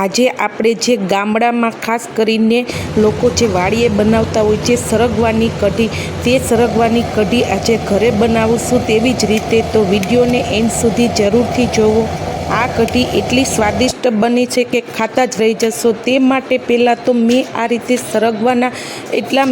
આજે આપણે જે ગામડામાં ખાસ કરીને લોકો જે વાડીએ બનાવતા હોય છે, સરગવાની કઢી, તે સરગવાની કઢી આજે ઘરે બનાવીશું તેવી જ રીતે તો વિડીયોને એન્ડ સુધી જરૂરથી જોવો. આ કઢી એટલી સ્વાદિષ્ટ બની છે કે ખાતા જ રહી જશો. તે માટે પહેલાં તો મેં આ રીતે સરગવાના એટલા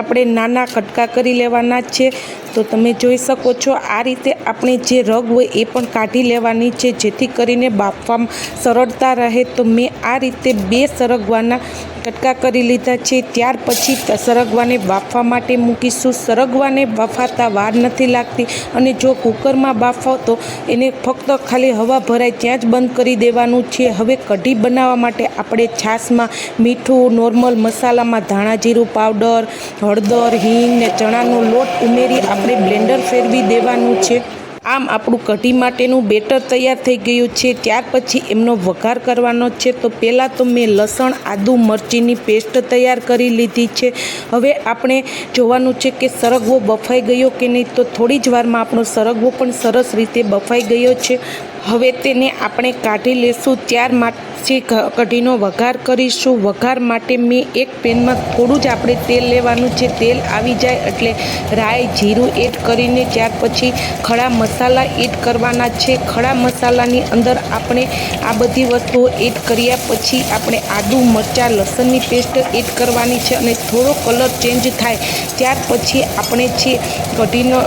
આપણે નાના કટકા કરી લેવાના છે. તો તમે જોઈ શકો છો આ રીતે આપણે જે રગ હોય એ પણ કાઢી લેવાની છે. જેથી કરીને બાફવામાં સરળતા રહે. તો મેં આ રીતે બે સરગવાના કટકા કરી લીધા છે. ત્યાર પછી સરગવાને બાફવા માટે મૂકીશું. સરગવાને બાફાતા વાર નથી લાગતી અને જો કુકરમાં બાફો તો એને ફક્ત ખાલી હવા ભરાય ત્યાં જ બંધ કરી દેવાનું છે. હવે કઢી બનાવવા માટે આપણે છાશમાં મીઠું, નોર્મલ મસાલામાં ધાણા જીરું, પાવડર, હળદર, હિંગ ને ચણાનો લોટ ઉમેરી આપણે બ્લેન્ડર ફેરવી દેવાનું છે. આમ આપણું કઢી માટેનું બેટર તૈયાર થઈ ગયું છે. ત્યાર પછી એમનો વઘાર કરવાનો છે. તો પહેલાં તો મેં લસણ, આદુ, મરચીની પેસ્ટ તૈયાર કરી લીધી છે. હવે આપણે જોવાનું છે કે સરગવો બફાઈ ગયો કે નહીં? તો થોડી જ વારમાં આપણો સરગવો પણ સરસ રીતે બફાઈ ગયો છે. હવે તેને આપણે કાઢી લેશું. ત્યાર માટે કઢીનો વઘાર કરીશું. વઘાર માટે મેં એક પેનમાં થોડું જ આપણે તેલ લેવાનું છે. તેલ આવી જાય એટલે રાઈ જીરું એડ કરીને ત્યાર પછી ખડા મસાલા એડ કરવાના છે. ખડા મસાલાની અંદર આપણે આ બધી વસ્તુઓ એડ કર્યા પછી આપણે આદુ, મરચાં, લસણની પેસ્ટ એડ કરવાની છે અને થોડો કલર ચેન્જ થાય. ત્યાર પછી આપણે છે કઢીનો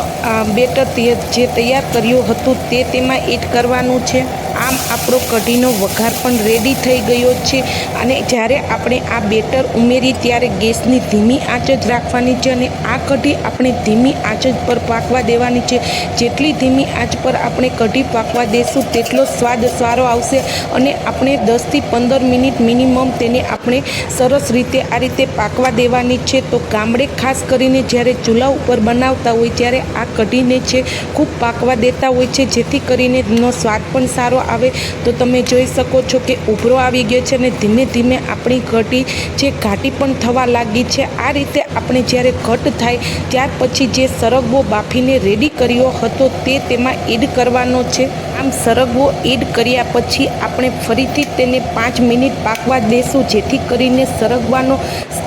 બેટર જે તૈયાર કર્યું હતું તે તેમાં એડ કરવાનું છે આમ આપણો કઢીનો વઘાર પણ રેડી થઈ ગયો છે. અને જ્યારે આપણે આ બેટર ઉમેરી ત્યારે ગેસની ધીમી આંચ જ રાખવાની છે અને આ કઢી આપણે ધીમી આંચ પર પાકવા દેવાની છે. જેટલી ધીમી આંચ પર આપણે કઢી પાકવા દેશું તેટલો સ્વાદ સારો આવશે અને આપણે દસથી પંદર મિનિટ મિનિમમ તેને આપણે સરસ રીતે આ રીતે પાકવા દેવાની છે. તો ગામડે ખાસ કરીને જ્યારે ચૂલા ઉપર બનાવતા હોય ત્યારે આ કઢીને છે, ખૂબ પાકવા દેતા હોય છે. જેથી કરીને એનો સ્વાદ પણ સારો આવે તો તમે જોઈ શકો છો કે ઉભરો આવી ગયો છે અને ધીમે ધીમે આપણી ઘટી જે ઘાટી પણ થવા લાગી છે, આ રીતે આપણે જ્યારે ઘટ થાય ત્યાર પછી જે સરગવો બાફીને રેડી કર્યો હતો તે તેમાં એડ કરવાનો છે. આમ સરગવો એડ કર્યા પછી આપણે ફરીથી તેને પાંચ મિનિટ પાકવા દેશું, જેથી કરીને સરગવાનો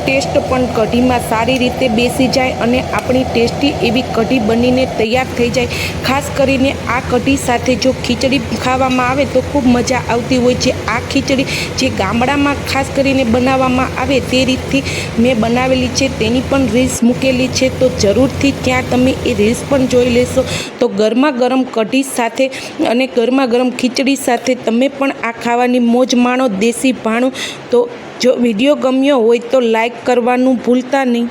ટેસ્ટ પણ કઢીમાં સારી રીતે બેસી જાય અને આપણી ટેસ્ટી એવી કઢી બનીને તૈયાર થઈ જાય. ખાસ કરીને આ કઢી સાથે જો ખીચડી ખાવામાં આવે તો ખૂબ મજા આવતી હોય છે. આ ખીચડી જે ગામડામાં ખાસ કરીને બનાવવામાં આવે તે રીતથી મેં બનાવેલી છે. તેની પણ રીલ્સ મૂકેલી છે. તો જરૂરથી ત્યાં તમે એ રીલ્સ પણ જોઈ લેશો. તો ગરમા ગરમ કઢી સાથે અને ગરમા ગરમ ખીચડી સાથે તમે પણ આ ખાવાની મોજ માણો દેશી ભાણું. તો જો વીડિયો ગમ્યો હોય તો લાઈક કરવાનું ભૂલતા નહીં.